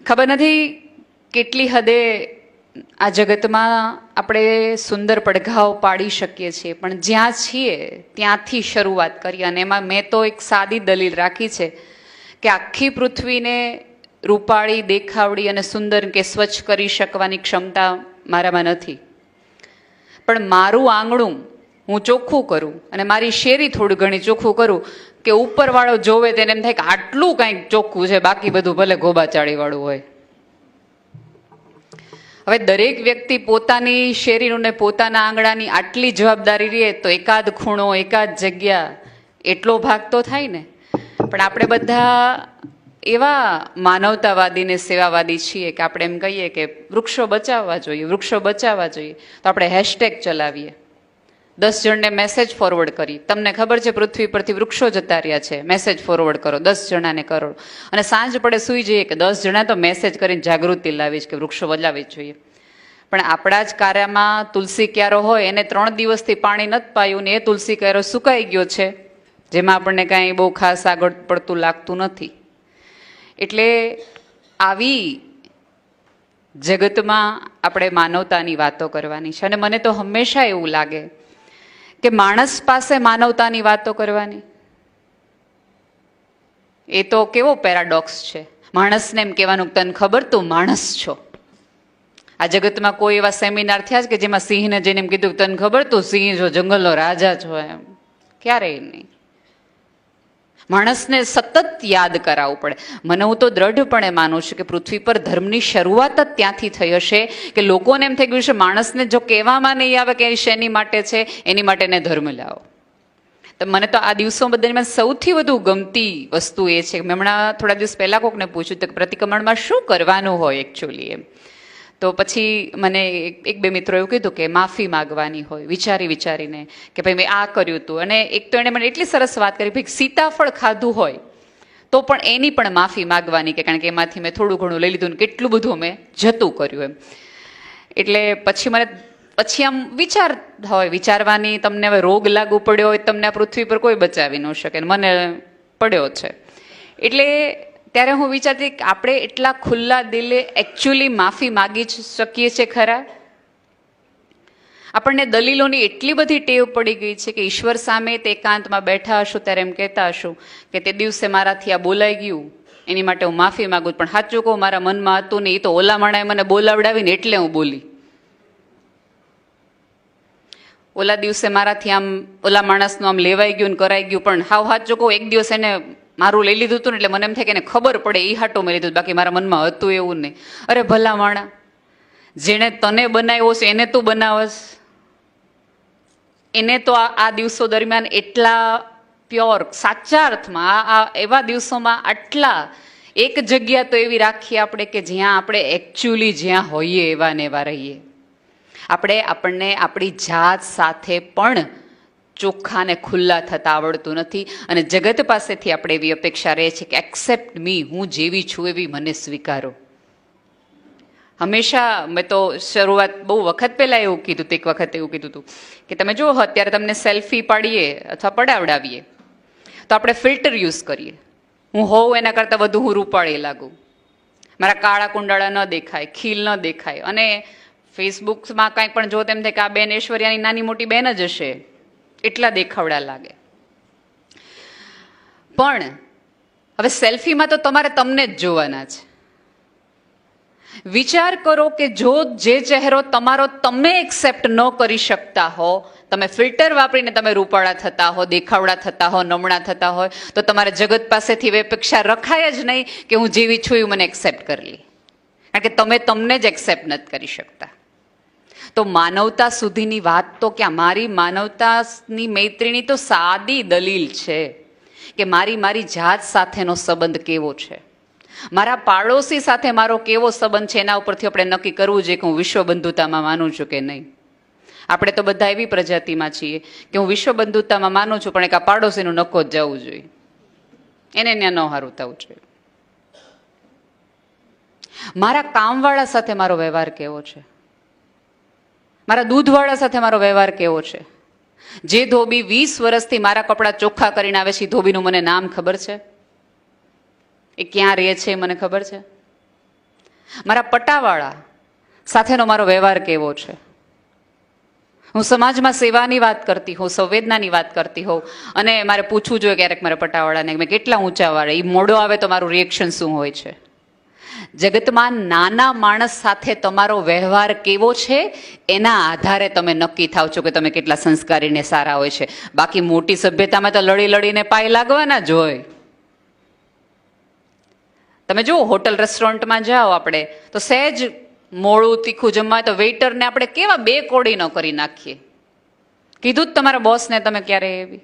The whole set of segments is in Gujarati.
ખબર નથી કેટલી હદે આ જગતમાં આપણે સુંદર પડઘાઓ પાડી શકીએ છીએ, પણ જ્યાં છીએ ત્યાંથી શરૂઆત કરી અને એમાં મેં તો એક સાદી દલીલ રાખી છે કે આખી પૃથ્વીને રૂપાળી દેખાવડી અને સુંદર કે સ્વચ્છ કરી શકવાની ક્ષમતા મારામાં નથી. પણ મારું આંગણું હું ચોખ્ખું કરું અને મારી શેરી થોડું ઘણી ચોખ્ખું કરું કે ઉપરવાળો જોવે તેને એમ થાય કે આટલું કાંઈક ચોખ્ખું છે, બાકી બધું ભલે ગોબાચાળીવાળું હોય. હવે દરેક વ્યક્તિ પોતાની શેરીનું ને પોતાના આંગણાની આટલી જવાબદારી રહે તો એકાદ ખૂણો, એકાદ જગ્યા એટલો ભાગ તો થાય ને. પણ આપણે બધા એવા માનવતાવાદી ને સેવાવાદી છીએ કે આપણે એમ કહીએ કે વૃક્ષો બચાવવા જોઈએ, વૃક્ષો બચાવવા જોઈએ. તો આપણે હેશટેગ ચલાવીએ. દસ જણને મેસેજ ફોરવર્ડ કરી. તમને ખબર છે, પૃથ્વી પરથી વૃક્ષો જતા રહ્યા છે. મેસેજ ફોરવર્ડ કરો. દસ જણાને કરો. અને સાંજ પડે સૂઈ જઈએ કે દસ જણા તો મેસેજ કરીને જાગૃતિ લાવી છે કે વૃક્ષો બદલાવી જોઈએ. પણ આપણા જ કાર્યમાં તુલસી ક્યારો હોય, એને ત્રણ દિવસથી પાણી નથી પાયું ને એ તુલસી ક્યારો સુકાઈ ગયો છે, જેમાં આપણને કાંઈ બહુ ખાસ આગળ પડતું લાગતું નથી. એટલે આવી જગતમાં આપણે માનવતાની વાતો કરવાની છે. અને મને તો હંમેશા એવું લાગે કે માણસ પાસે માનવતાની વાતો કરવાની? એ તો કેવો પેરાડોક્સ છે. માણસને એમ કહેવાનું, તને ખબર તું માણસ છો. આ જગતમાં કોઈ એવા સેમિનાર થયા છે કે જેમાં સિંહને જઈને એમ કીધું, તને ખબર તું સિંહ જો જંગલનો રાજા છો. એમ. ક્યારેય નહીં. માણસને સતત યાદ કરાવવું પડે. મને હું તો દ્રઢપણે માનું છું કે પૃથ્વી પર ધર્મની શરૂઆત જ ત્યાંથી થઈ હશે કે લોકોને એમ થઈ ગયું છે માણસને જો કહેવામાં નહીં આવે કે શેની માટે છે, એની માટે એને ધર્મ લાવો. તો મને તો આ દિવસો દરમિયાન સૌથી વધુ ગમતી વસ્તુ એ છે મેં હમણાં થોડા દિવસ પહેલાં કોકને પૂછ્યું કે પ્રતિક્રમણમાં શું કરવાનું હોય એકચ્યુઅલી એમ. તો પછી મને એક- બે મિત્રો એવું કીધું કે માફી માગવાની હોય, વિચારી વિચારીને કે ભાઈ, મેં આ કર્યું હતું અને એક તો એણે મને એટલી સરસ વાત કરી, ભાઈ, સીતાફળ ખાધું હોય, તો પણ એની પણ માફી માગવાની કે કારણ કે એમાંથી મેં થોડું ઘણું લઈ લીધું ને કેટલું બધું મેં જતું કર્યું એમ. એટલે પછી મને, પછી આમ વિચાર હોય, વિચારવાની તમને હવે રોગ લાગુ પડ્યો હોય, તમને આ પૃથ્વી પર કોઈ બચાવી ન શકે મને પડ્યો છે. એટલે ત્યારે હું વિચારતી કે આપણે એટલા ખુલ્લા દિલે એકચ્યુઅલી માફી માગી જ શકીએ છીએ ખરા? આપણને દલીલોની એટલી બધી ટેવ પડી ગઈ છે કે ઈશ્વર સામે તે એકાંતમાં બેઠા હશું ત્યારે એમ કહેતા હશું કે તે દિવસે મારાથી આ બોલાઈ ગયું, એની માટે હું માફી માગું પણ સાચું કહું, મારા મનમાં હતું ને એ તો ઓલા માણાએ મને બોલાવડાવીને એટલે હું બોલી. ઓલા દિવસે મારાથી આમ, ઓલા માણસનું આમ લેવાઈ ગયું ને કરાઈ ગયું, પણ હાવ સાચું કહું, એક દિવસ એને મારું લઈ લીધું હતું ને એટલે મને એમ થાય કે એને ખબર પડે એ હાટો મેં લીધું, બાકી મારા મનમાં હતું એવું નહીં. અરે ભલા જેણે તને બનાવ્યો છે, એને તું બનાવસ એને તો આ દિવસો દરમિયાન એટલા પ્યોર, સાચા અર્થમાં, આ એવા દિવસોમાં આટલા, એક જગ્યા તો એવી રાખીએ આપણે કે જ્યાં આપણે એકચ્યુઅલી જ્યાં હોઈએ એવા ને એવા રહીએ. આપણે આપણને આપણી જાત સાથે પણ ચોખ્ખા અને ખુલ્લા થતા આવડતું નથી અને જગત પાસેથી આપણે એવી અપેક્ષા રહે છે કે એક્સેપ્ટ મી હું જેવી છું એવી મને સ્વીકારો. હંમેશા મેં તો શરૂઆત બહુ વખત પહેલાં એવું કીધું હતું એક વખત એવું કીધું હતું કે તમે જુઓ, અત્યારે તમને સેલ્ફી પાડીએ અથવા પડાવડાવીએ, તો આપણે ફિલ્ટર યુઝ કરીએ. હું હોઉં એના કરતાં વધુ હું રૂપાળી લાગું. મારા કાળા કુંડાળા ન દેખાય, ખીલ ન દેખાય. અને ફેસબુકમાં કાંઈ પણ જો તેમ થાય કે આ બેન ઐશ્વર્યાની નાની મોટી બેન જ હશે એટલા દેખાવડા લાગે. પણ હવે સેલ્ફીમાં તો તમારે તમને જ જોવાના છે. વિચાર કરો કે જો જે ચહેરો તમારો તમે એક્સેપ્ટ ન કરી શકતા હો, તમે ફિલ્ટર વાપરીને તમે રૂપાળા થતા હો, દેખાવડા થતા હો, નમણા થતા હોય, તો તમારે જગત પાસેથી અપેક્ષા રખાય જ નહીં કે હું જેવી છું એવું મને એક્સેપ્ટ કરી લે. કારણ કે તમે તમને જ એક્સેપ્ટ નથી કરી શકતા. તો માનવતા સુધીની વાત તો ક્યાં? મારી માનવતાની મૈત્રીની તો સાદી દલીલ છે કે મારી મારી જાત સાથેનો સંબંધ કેવો છે? મારા પાડોશી સાથે મારો કેવો સંબંધ છે? એના ઉપરથી આપણે નક્કી કરવું જોઈએ કે હું વિશ્વ બંધુતામાં માનું છું કે નહીં. આપણે તો બધા એવી પ્રજાતિમાં છીએ કે હું વિશ્વ બંધુતામાં માનું છું, પણ એક આ પાડોશીનું નક્કો જ જવું જોઈએ. એને ત્યાં ન હારું થવું જોઈએ. મારા કામવાળા સાથે મારો વ્યવહાર કેવો છે? મારા દૂધવાળા સાથે મારો વ્યવહાર કેવો છે? જે ધોબી વીસ વર્ષથી મારા કપડાં ચોખ્ખા કરીને આવે છે, એ ધોબીનું મને નામ ખબર છે? એ ક્યાં રહે છે, એ મને ખબર છે? મારા પટાવાળા સાથેનો મારો વ્યવહાર કેવો છે? હું સમાજમાં સેવાની વાત કરતી હોઉં, સંવેદનાની વાત કરતી હોઉં, અને મારે પૂછવું જોઈએ ક્યારેક મારા પટાવાળાને મેં કેટલા ઊંચા વાળા એ મોડો આવે તો મારું રિએક્શન શું હોય છે? જગતમાં નાના માણસ સાથે તમારો વ્યવહાર કેવો છે, એના આધારે તમે નક્કી થાવ છો કે તમે કેટલા સંસ્કારીને સારા હોય છે. બાકી મોટી સભ્યતામાં તો લડી લડીને પાય લાગવાના જ હોય. તમે જુઓ, હોટલ રેસ્ટોરન્ટમાં જાઓ આપણે, તો સહેજ મોળું તીખું જમવા તો વેઇટરને આપણે કેવા બે કોડી ન કરી નાખીએ. કીધું જ તમારા બોસને, તમે ક્યારે એવી?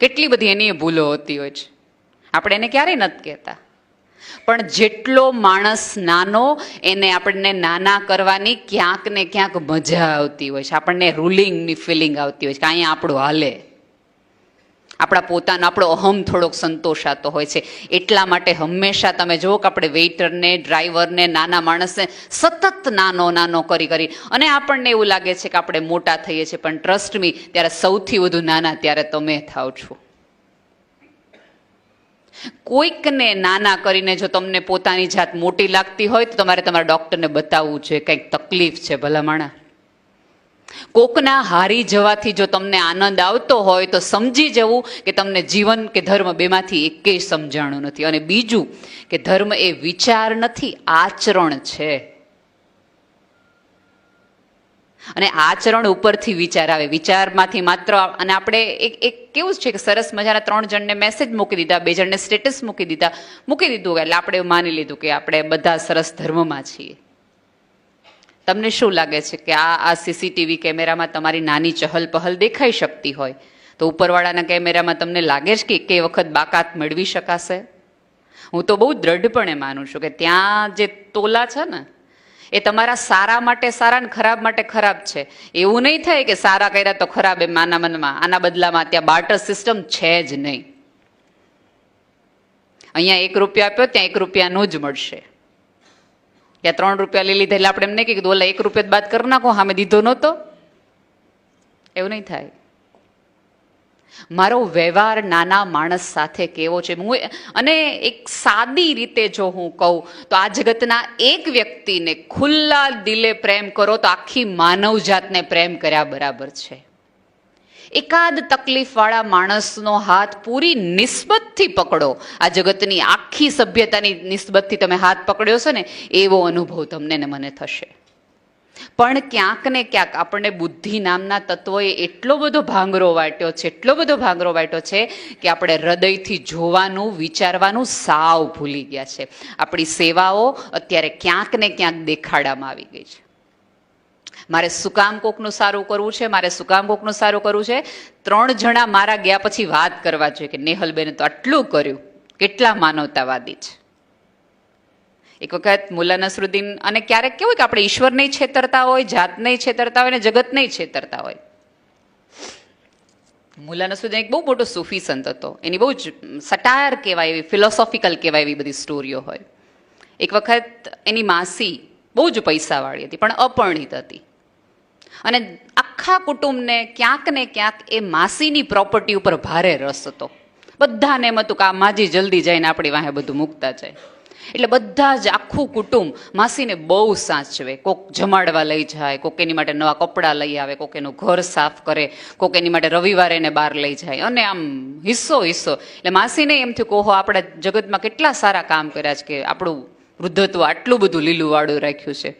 કેટલી બધી એની ભૂલો હોતી હોય છે. આપણે એને ક્યારેય નથી કહેતા. પણ જેટલો માણસ નાનો, એને આપણને નાના કરવાની ક્યાંક ને ક્યાંક મજા આવતી હોય છે. આપણને રૂલિંગની ફિલિંગ આવતી હોય છે કે અહીંયા આપણું હાલે. આપણા પોતાનો, આપણો અહમ થોડોક સંતોષાતો હોય છે. એટલા માટે હંમેશા તમે જુઓ કે આપણે વેઇટરને ડ્રાઈવરને નાના માણસને સતત નાનો નાનો કરી કરી. અને આપણને એવું લાગે છે કે આપણે મોટા થઈએ છીએ, પણ ટ્રસ્ટ મી ત્યારે સૌથી વધુ નાના ત્યારે તમે થાવ છો. કોઈકને નાના કરીને જો તમને પોતાની જાત મોટી લાગતી હોય તો તમારે તમારા ડૉક્ટરને બતાવવું છે, કંઈક તકલીફ છે ભલામણા કોકના હારી જવાથી જો તમને આનંદ આવતો હોય તો સમજી જવું કે તમને જીવન કે ધર્મ બેમાંથી એકેય સમજાણું નથી. અને બીજું કે ધર્મ એ વિચાર નથી, આચરણ છે. અને આચરણ ઉપરથી વિચાર આવે. વિચારમાંથી માત્ર અને આપણે એક એક કેવું છે કે સરસ મજાના ત્રણ જણને મેસેજ મૂકી દીધા, બે જણને સ્ટેટસ મૂકી દીધા. મૂકી દીધું એટલે આપણે માની લીધું કે આપણે બધા સરસ ધર્મમાં છીએ. તમને શું લાગે છે કે આ આ સીસીટીવી કેમેરામાં તમારી નાની ચહલ પહલ દેખાઈ શકતી હોય? તો ઉપરવાળાના કેમેરામાં તમને લાગે છે કે કે વખત બાકાત મેળવી શકાશે? હું તો બહુ દ્રઢપણે માનું છું કે ત્યાં જે તોલા છે ને એ તમારા સારા માટે સારા ને ખરાબ માટે ખરાબ છે. એવું નહીં થાય કે સારા કર્યા તો ખરાબ એમ આના મનમાં. આના બદલામાં ત્યાં બાર્ટર સિસ્ટમ છે જ નહીં. અહીંયા એક રૂપિયા આપ્યો, ત્યાં એક રૂપિયાનું જ મળશે. ત્યાં ત્રણ રૂપિયા લઈ લીધા એટલે આપણે એમ નહીં કીધું, ઓલા એક રૂપિયા બાદ કરી નાખો સામે દીધો નહોતો. એવું નહીં થાય. મારો વ્યવહાર નાના માણસ સાથે કેવો છે? હું અને એક સાદી રીતે જો હું કહું, તો આ જગતના એક વ્યક્તિને ખુલ્લા દિલે પ્રેમ કરો તો આખી માનવ જાતને પ્રેમ કર્યા બરાબર છે. એકાદ તકલીફવાળા માણસનો હાથ પૂરી નિસ્બતથી પકડો. આ જગતની આખી સભ્યતાની નિસ્બતથી તમે હાથ પકડ્યો છે ને, એવો અનુભવ તમને ને મને થશે. પણ ક્યાંક ને ક્યાંક આપણને બુદ્ધિ નામના તત્વોએ એટલો બધો ભાંગરો વાટ્યો છે, એટલો બધો ભાંગરો વાટ્યો છે કે આપણે હૃદયથી જોવાનું, વિચારવાનું સાવ ભૂલી ગયા છે. આપણી સેવાઓ અત્યારે ક્યાંક ને ક્યાંક દેખાડામાં આવી ગઈ છે. મારે સુકામ કોકનું સારું કરવું છે, મારે સુકામ કોકનું સારું કરવું છે. ત્રણ જણા મારા ગયા પછી વાત કરવા જોઈએ કે નેહલબેને તો આટલું કર્યું. કેટલા માનવતાવાદી છે. એક વખત મુલા નસરુદ્દીન અને ક્યારેક કેવું કે આપણે ઈશ્વરને છેતરતા હોય, જાતને છેતરતા હોય ને જગતને છેતરતા હોય. મુલા નસરુદ્દીન એક બહુ મોટો સૂફી સંત હતો. એની બહુ જ સટાયર કહેવાય એવી ફિલોસોફિકલ કહેવાય એવી બધી સ્ટોરીઓ હોય. એક વખત એની માસી બહુ જ પૈસાવાળી હતી, પણ અપરિણિત હતી. અને આખા કુટુંબને ક્યાંક ને ક્યાંક એ માસીની પ્રોપર્ટી ઉપર ભારે રસ હતો. બધાને એમ હતું કે આ માજી જલ્દી જઈને આપણી વાહે બધું મૂકતા જાય. એટલે બધા જ આખું કુટુંબ માસીને બહુ સાચવે. કોક જમાડવા લઈ જાય, કોક એની માટે નવા કપડાં લઈ આવે, કોક એનું ઘર સાફ કરે, કોક એની માટે રવિવારે એને બહાર લઈ જાય. અને આમ હિસ્સો હિસ્સો. એટલે માસીને એમ થયું કે ઓહો, આપણા જગતમાં કેટલા સારા કામ કર્યા છે કે આપણું વૃદ્ધત્વ આટલું બધું લીલુંવાળું રાખ્યું છે.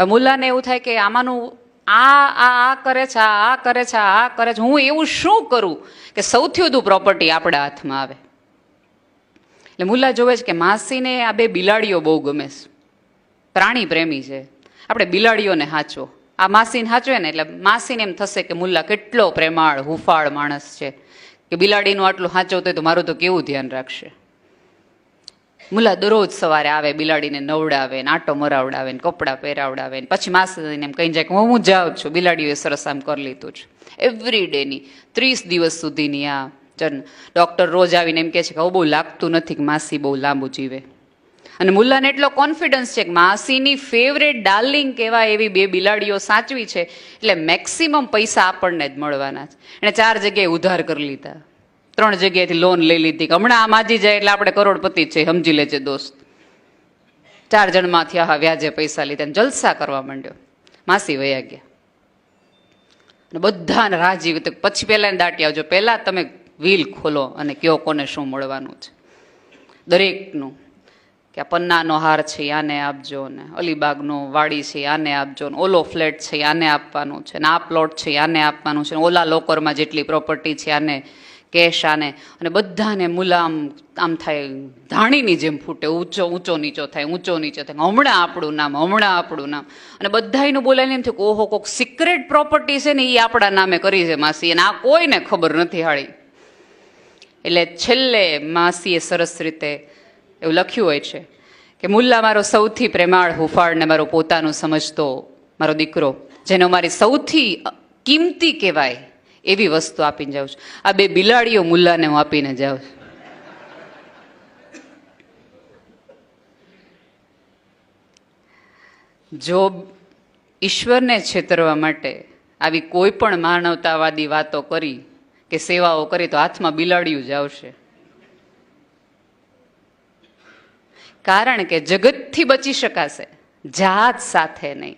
હવે મુલ્લાને એવું થાય કે આમાંનું આ આ આ કરે છે, આ કરે છે, આ કરે છે. હું એવું શું કરું કે સૌથી વધુ પ્રોપર્ટી આપણા હાથમાં આવે? એટલે મુલ્લા જોવે છે કે માસીને આ બે બિલાડીઓ બહુ ગમે છે. પ્રાણી પ્રેમી છે. આપણે બિલાડીઓને સાચો આ માસીને હાચવે ને એટલે માસીને એમ થશે કે મુલ્લા કેટલો પ્રેમાળ, હુફાળ માણસ છે. કે બિલાડીનું આટલું હાચવતો હોય તો મારું તો કેવું ધ્યાન રાખશે? મુલા દરરોજ સવારે આવે, બિલાડીને નવડાવે ને આટો મરાવડાવે ને કપડાં પહેરાવડાવે ને પછી માસીને એમ કહી જાય કે હું હું જાઉં છું. બિલાડીઓએ સરસ આમ કરી લીધું છે. એવરી ડેની ત્રીસ દિવસ સુધીની આ જન ડૉક્ટર રોજ આવીને એમ કહે છે કે આવું બહુ લાગતું નથી કે માસી બહુ લાંબુ જીવે. અને મુલ્લાને એટલો કોન્ફિડન્સ છે કે માસીની ફેવરેટ ડાર્લિંગ કહેવાય એવી બે બિલાડીઓ સાચવી છે, એટલે મેક્સિમમ પૈસા આપણને જ મળવાના છે. એણે ચાર જગ્યાએ ઉધાર કરી લીધા. ત્રણ જગ્યાએથી લોન લઈ લીધી કે હમણાં આ માજી જાય એટલે આપણે કરોડપતિ છે, સમજી લેજે દોસ્ત. ચાર જણમાંથી આહા વ્યાજે પૈસા લીધા જલસા કરવા માંડ્યો. માસી વયા ગયા. અને બધાને રાહ તો પછી પહેલાં દાટી આવજો. પહેલાં તમે વ્હીલ ખોલો અને કયો કોને શું મળવાનું છે. દરેકનું કે આ પન્નાનો હાર છે, આને આપજો ને અલીબાગનો વાડી છે, આને આપજો ને ઓલો ફ્લેટ છે, આને આપવાનું છે ને આ પ્લોટ છે, આને આપવાનું છે ઓલા લોકરમાં જેટલી પ્રોપર્ટી છે, આને કેશ આને અને બધાને મુલામ આમ થાય ધાણીની જેમ ફૂટે, ઊંચો ઊંચો નીચો થાય, ઊંચો નીચો થાય, હમણાં આપણું નામ, હમણાં આપણું નામ. અને બધાયનું બોલાઈને એમ થયું કે ઓહો, કોઈક સિક્રેટ પ્રોપર્ટી છે ને એ આપણા નામે કરી છે માસી, અને આ કોઈને ખબર નથી હાળી. એટલે છેલ્લે માસીએ સરસ રીતે એવું લખ્યું હોય છે કે, મુલ્લા મારો સૌથી પ્રેમાળ હુફાળને મારો પોતાનું સમજતો મારો દીકરો, જેનો મારી સૌથી કિંમતી કહેવાય એવી વસ્તુ આપીને જાઉં છું. આ બે બિલાડીઓ મુલ્લાને હું આપીને જાઉં છું. જો ઈશ્વરને છેતરવા માટે આવી કોઈ પણ માનવતાવાદી વાતો કરી કે સેવાઓ કરી તો હાથમાં બિલાડિયું જ આવશે. કારણ કે જગતથી બચી શકાશે, જાત સાથે નહીં.